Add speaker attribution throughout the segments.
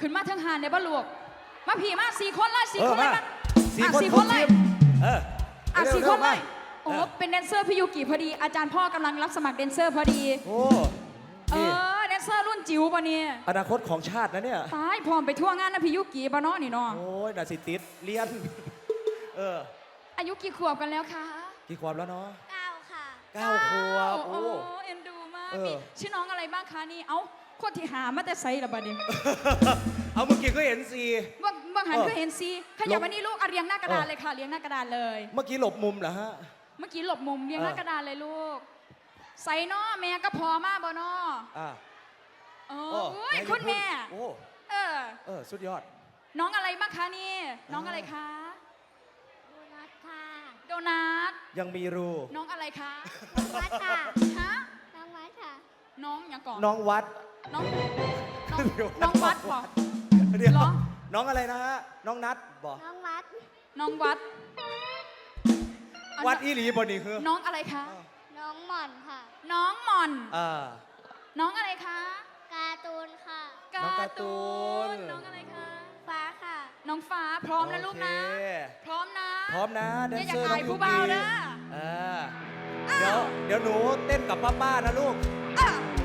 Speaker 1: ขึ้นมาทั้งหานในบ้านหลวก มาผีมาสี่คนเลยสี่ค
Speaker 2: น
Speaker 1: เลย
Speaker 2: มาสี่ะคน
Speaker 1: สี่
Speaker 2: ค
Speaker 1: นเลย
Speaker 2: เออ
Speaker 1: อะสี่คนเลยโอ้
Speaker 2: เป็
Speaker 1: นแดนเซอร์พี่ยูกิพอดี อาจารย์พ่อกำลังรับสมัครแดนเซอร์พอดี
Speaker 2: โอ้
Speaker 1: เออแดนเซอร์รุ่นจิ๋วปะเนี่ย
Speaker 2: อนาคตของชาตินะเนี่ย
Speaker 1: ตายพร้อมไปทั่วงานนะพี่ยูกิปะเนาะนี่นาะ
Speaker 2: โอ้ยดาสิติสเรียน เออ
Speaker 1: อายุกี่ขวบกันแล้วคะ
Speaker 2: กี่ขวบแล้วเนาะ
Speaker 3: เก้าค่ะ
Speaker 2: เก้าขวบ
Speaker 1: โอ้
Speaker 2: โอ้
Speaker 1: เอ็นดูมากมีชื่อน้องอะไรบ้างคะนี่เอ้า คนที่หามาแต่ไซระบาดนี้
Speaker 2: เอาเมื่อกี้ก็เห็นซี
Speaker 1: เมื่อเมื่อหัน
Speaker 2: ก็
Speaker 1: เห็นซีขยับมานี่ลูกเอเรียงหน้ากระดาน
Speaker 2: เล
Speaker 1: ยค่ะเรียงหน้ากระดานเลย
Speaker 2: เมื่อกี้หลบมุมเหรอฮะ
Speaker 1: เมื่อกี้หลบมุมเรียงหน้า
Speaker 2: ก
Speaker 1: ระดานเลยลูกใส่นอแม่ก็พอมากบอน
Speaker 2: อ
Speaker 1: อ่อ
Speaker 2: โอ้
Speaker 1: ยคุณแม่เออ
Speaker 2: เออสุดยอด
Speaker 1: น้องอะไรบ้างคะนี่ น้องอะไรคะโด
Speaker 3: นัทค่ะ
Speaker 1: โดนัท
Speaker 2: ยังมีรู
Speaker 1: น้องอะไรคะ
Speaker 3: น้องวัดค่ะ
Speaker 1: ฮะ
Speaker 3: น้องวัดค่ะ
Speaker 1: น้องอย่างก่อน
Speaker 2: น้องวัด
Speaker 1: น้องน้อง
Speaker 2: เดี๋ย
Speaker 1: น้องดบอ
Speaker 2: เดี๋ยวน้องอะไรนะฮะน้องนัดบอ
Speaker 3: น้องวัด
Speaker 1: น้องวัด
Speaker 2: วัดอีหลีบอนี่คือ
Speaker 1: น้องอะไรคะ
Speaker 3: น้องหม่อนค่ะ
Speaker 1: น้องหม่อน
Speaker 2: อ่
Speaker 1: น้องอะไรคะ
Speaker 3: การ์ตูนค่ะ
Speaker 2: น้องการ์ตูน
Speaker 1: น้องอะไรคะ
Speaker 3: ฟ้าค่ะ
Speaker 1: น้องฟ้าพร้อมนะลูกนะพร้อมนะ
Speaker 2: พร้อมนะเดี๋ซ
Speaker 1: อร์ย่าถ่ายผู้เบานะ
Speaker 2: เออเดี๋ยวเดี๋ยวหนูเต้นกับป้าๆนะลูก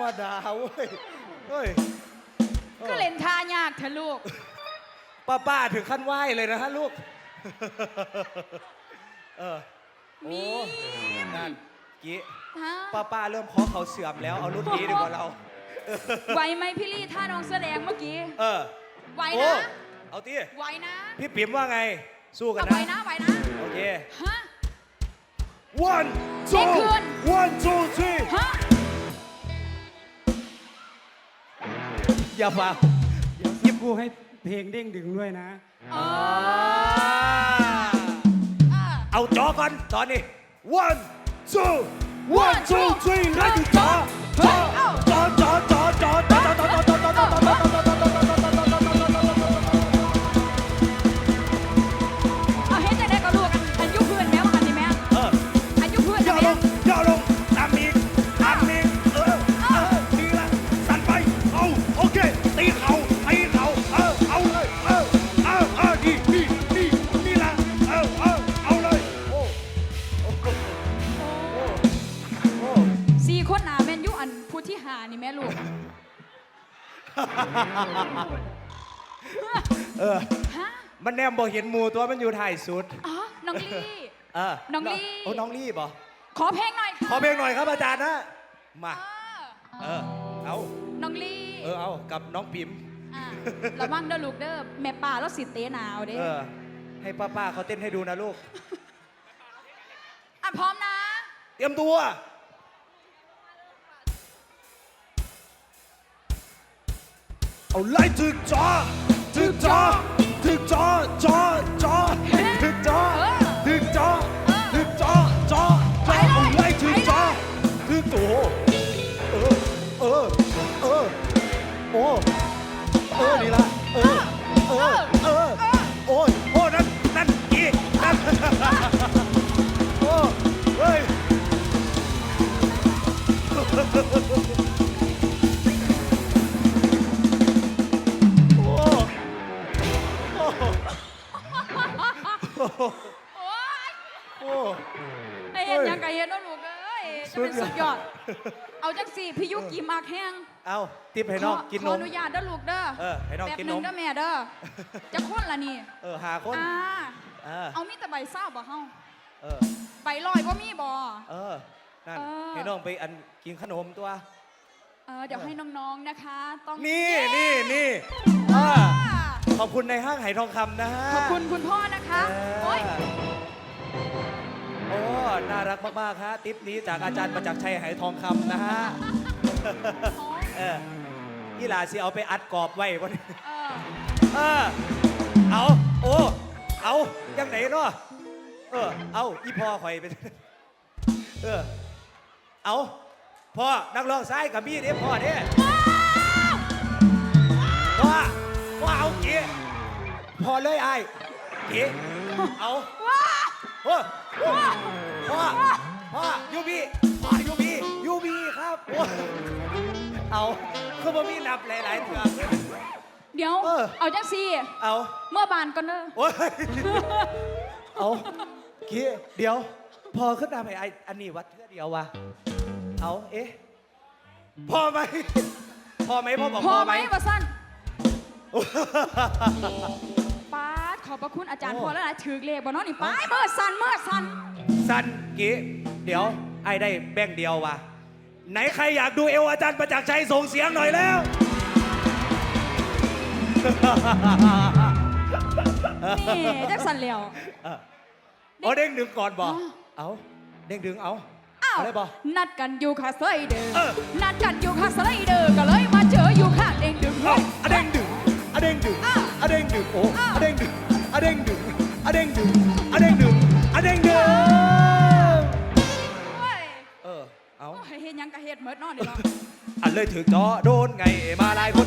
Speaker 2: มดาเว้ยเฮ้ย
Speaker 1: ก็เล่นท่ายากเถอะลูก
Speaker 2: ป้าป้าถึงขั้นไหวเลยนะฮะลูก เออ
Speaker 1: มี
Speaker 2: นั่นกี้ป้าป้าเริ่มคอเขาเสื่อมแล้ว เอารุ่นนี้ดีกว่าเรา
Speaker 1: ไหวไหมพี่ลี่ท่าน้องแสอแดงเมื่อกี้
Speaker 2: เออ
Speaker 1: ไหวนะ โอ้
Speaker 2: เอาตี
Speaker 1: ไหวนะ
Speaker 2: พี่ปิ๋มว่าไง สู้กัน
Speaker 1: เอไหว
Speaker 2: นะ
Speaker 1: ไหวนะ
Speaker 2: โอเค
Speaker 1: ฮะ
Speaker 2: one
Speaker 1: two
Speaker 2: one two three
Speaker 1: ฮะ
Speaker 2: อย่าเปล่า
Speaker 4: เดี๋ยวซิปกูให้เพลงเด้งดึงด้วยนะ
Speaker 1: เอา
Speaker 2: จอก่อนตอนนี้ one two one two three แล้วดูจจอจอจอจอ
Speaker 1: มันแน
Speaker 2: มบอกเห็นหมูตัวมันอยู่ถ่ายสุด
Speaker 1: อ๋อ น้องลี่
Speaker 2: เออ
Speaker 1: น้องลี่
Speaker 2: โอ้น้องลี่ป่ะ
Speaker 1: ขอเพลงหน่อยค่ะ
Speaker 2: ขอเพลงหน่อยครับอาจารย์นะ มา
Speaker 1: เออ
Speaker 2: เออ เอา
Speaker 1: น้องลี่
Speaker 2: เออ เอา กับน้องปิ๋ม
Speaker 1: อะระวังเด้อลูกเด้อแม่ป่าแล้วสิเตะหนาวเด้
Speaker 2: เออ ให้ป้าป้าๆเขาเต้นให้ดูนะลูก
Speaker 1: อะพร้อมนะ
Speaker 2: เตรียมตัว เอาไล่ถึกจอถึกจอ ถึกจอจอจอถึกจอถึกจอถึกจอจอจอเอาไล่ถึกจอถึกตัวเออเออเออโอ้เออนี่ละเออเออเออโอ้ยโอ้นั่นนั่นอีนั่นโอ้เฮ้ย สุ
Speaker 1: สุ
Speaker 2: ด
Speaker 1: ด
Speaker 2: ย
Speaker 1: ย
Speaker 2: อ
Speaker 1: อ
Speaker 2: ด
Speaker 1: ดเอาจังสี่พี่ยุกีมากแห้ง
Speaker 2: เอาติบให้น้อง
Speaker 1: ข
Speaker 2: กิน
Speaker 1: ข
Speaker 2: น
Speaker 1: อ
Speaker 2: ม
Speaker 1: อนุญาตเด้อลูกเด้อ
Speaker 2: เออให้น้อง
Speaker 1: แบบ
Speaker 2: กิน
Speaker 1: ห
Speaker 2: น
Speaker 1: นึ่ง
Speaker 2: ม
Speaker 1: เด้อแม่เด้อจะค้นละนี่
Speaker 2: เออหาคน
Speaker 1: อ่า
Speaker 2: เออ
Speaker 1: เอามีแต่ใบเศร้าบ่เฮา
Speaker 2: เออ
Speaker 1: ใบลอยบ่มีบ่
Speaker 2: เออนั่น
Speaker 1: เออ
Speaker 2: ให้น้องไปอันกินขนมตัว
Speaker 1: เออเดี๋ยวให้น้องๆนะคะ ต้อง
Speaker 2: นี่
Speaker 1: เย้
Speaker 2: นี่นี่
Speaker 1: อ่า
Speaker 2: อ่าขอบคุณในห้างไหทองคำนะฮะ
Speaker 1: ขอบคุณคุณพ่อนะคะ
Speaker 2: เออ
Speaker 1: โอ้ย
Speaker 2: โอ้น่ารักมากๆฮะติปนี้จากอาจารย์ประจักษ์ชัยไหทองคำนะฮะเอออีหลาสิเอาไปอัดกรอบไว้วันนี้
Speaker 1: เออ
Speaker 2: เออเอาโอ้เอายังไหนเนาะเออเอาอีพ่อข่อยไปเออเอาพ่อนักร้องซ้ายกับมีเด้พ่อเด้พ่อพ่อเอาเก๋พ่อเลยไอ้ายเก๋เอา พ่อพ่อพ่อยูบีพ่อยูบียูบีครับโอ้เอาคือบ่มีนับหลายๆเถื่อ
Speaker 1: เดี๋ยว
Speaker 2: เออ
Speaker 1: เอาจังซี่
Speaker 2: เอา
Speaker 1: เมื่อบานก่อนเด้อ
Speaker 2: โอ้ยเอาเกี้เดี๋ยว พอขึ้นมาไปไออันนี้วัดเทื่อเดียววะเอาเอ๊ะพอไหมพอไหมพ่อบอก
Speaker 1: พ
Speaker 2: พ
Speaker 1: อ
Speaker 2: อ
Speaker 1: ไห
Speaker 2: ไห
Speaker 1: ม
Speaker 2: ม
Speaker 1: วะสั้น อบพระคุณอาจารย์
Speaker 2: โอ้
Speaker 1: พอแล้วนะถือเลขบ่เนาะนี่ป้ายเมื่อสั้นเมื่อสั้น
Speaker 2: สันกี้ เดี๋ยวไอ้ได้แบ่งค์เดียววะไหนใครอยากดูเอวอาจารย์ประจักษ์ชัยส่งเสียงหน่อยแล้ว
Speaker 1: นี่จักสันเหลียว
Speaker 2: เอาเด้งดึงก่อนบอเอาเด้งดึงเอา
Speaker 1: อ้าว
Speaker 2: อะไรบอ
Speaker 1: นัดกันอยู่ค่ะสไลเดอร์
Speaker 2: เออ
Speaker 1: นัดกันอยู่ค่ะสไลเดอร์ก็เลยมาเจออยู่ข้างเองดึง
Speaker 2: เอาอะเด้งดึงอะเด้งดึง
Speaker 1: อ้าว
Speaker 2: อะเด้งดึงโอ้
Speaker 1: อ้าว
Speaker 2: อะเด้งดึง อะเด้งดึงอะเด้งดึงอะเด้งดึงอะเด้งดึง
Speaker 1: โอ้ย
Speaker 2: เออเอา
Speaker 1: โอ้ยเฮ็ดหยังกะเฮ็ดเมิดเนาะนี่เนาะ
Speaker 2: อันเลยถือจอโดนไงมาลายคน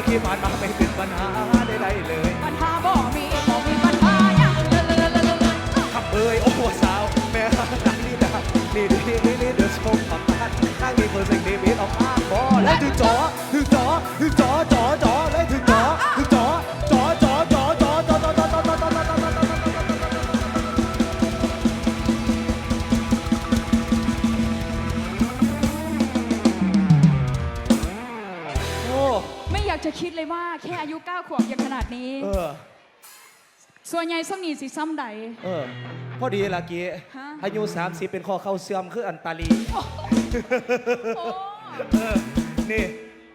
Speaker 2: ถึงมีราคีผ่านมาไม่เป็นปัญหา
Speaker 1: คิดเลยว่าแค่อายุ9ขวบยังขนาดนี้
Speaker 2: เออ
Speaker 1: ส่วนใหญ่สมนีสิซ้ำใด
Speaker 2: เออ พอดีละกี้
Speaker 1: ฮะ
Speaker 2: อายุ 30 เป็นข้อเข้าเสื่อมคืออันตาลี
Speaker 1: โอ้
Speaker 2: เออ นี่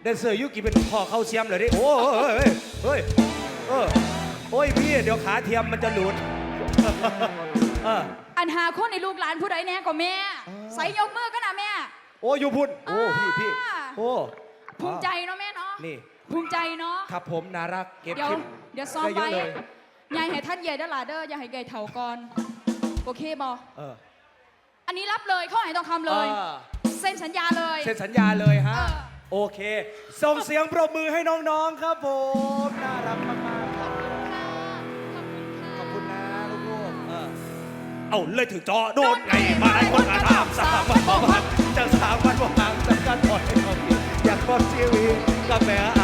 Speaker 2: แดนเซอร์ยุกิเป็นข้อเข้าเสื่อมเลยดิโอ้เฮ้ยเฮ้ยเฮ้ยเออโอ้ยพี่เดี๋ยวขาเทียมมันจะหลุดเออ
Speaker 1: อันหาคนในลูกหลานผู้ใดแน่ก็แม่ ใส่ยกมือกันนะแม่
Speaker 2: โอ้ยูพุ่นโอ้พี่พี่
Speaker 1: อ่า
Speaker 2: โอ้
Speaker 1: ภูมิใจเนาะแม่เนาะ
Speaker 2: นี่
Speaker 1: ภูมิใจเนาะ
Speaker 2: ครับผมน่ารักเก็บ
Speaker 1: เดี๋ยว
Speaker 2: คลิป
Speaker 1: เดี๋ยวซ้อม
Speaker 2: ด้
Speaker 1: ไป
Speaker 2: เยอะเลย
Speaker 1: ยายให้ท่านใหญ่เด้อหลาเด้ออย่าให้ใหญ่เถ่าก่อน โอเคบอ
Speaker 2: เออ
Speaker 1: อันนี้รับเลยเข้าให้ทองคำเลย
Speaker 2: อ่า
Speaker 1: เซ็นสัญญาเลย
Speaker 2: เซ็นสัญญาเลยฮะ
Speaker 1: เออ
Speaker 2: โอเค ส่งเสียงปรบมือให้น้องๆครับผมน่ารักมากๆครับขอบคุณนะลูกๆเออ เอาเลยถึงจอโดนไงมาไอ้คนอาทามสามวันบอกว่าจะสามวันบอกห่างจากกันถอยเขาอยากบอกชีวิตกับแม่อา